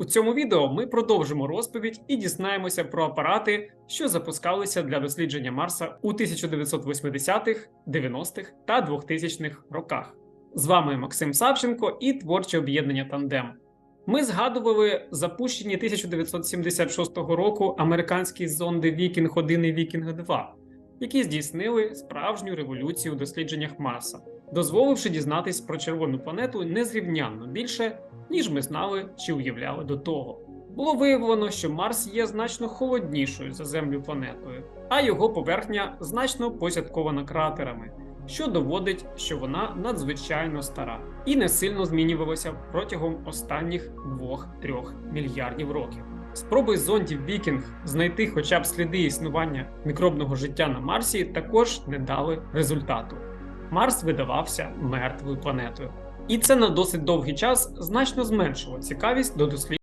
У цьому відео ми продовжимо розповідь і дізнаємося про апарати, що запускалися для дослідження Марса у 1980-х, 90-х та 2000-х роках. З вами Максим Савченко і творче об'єднання Тандем. Ми згадували запущені 1976 року американські зонди Вікінг 1 і Вікінг 2, які здійснили справжню революцію у дослідженнях Марса, дозволивши дізнатись про червону планету незрівнянно більше, ніж ми знали чи уявляли до того. Було виявлено, що Марс є значно холоднішою за Землю планетою, а його поверхня значно посядкована кратерами, що доводить, що вона надзвичайно стара і не сильно змінювалася протягом останніх 2-3 мільярдів років. Спроби зондів Вікінг знайти хоча б сліди існування мікробного життя на Марсі також не дали результату. Марс видавався мертвою планетою. І це на досить довгий час значно зменшило цікавість до дослідження.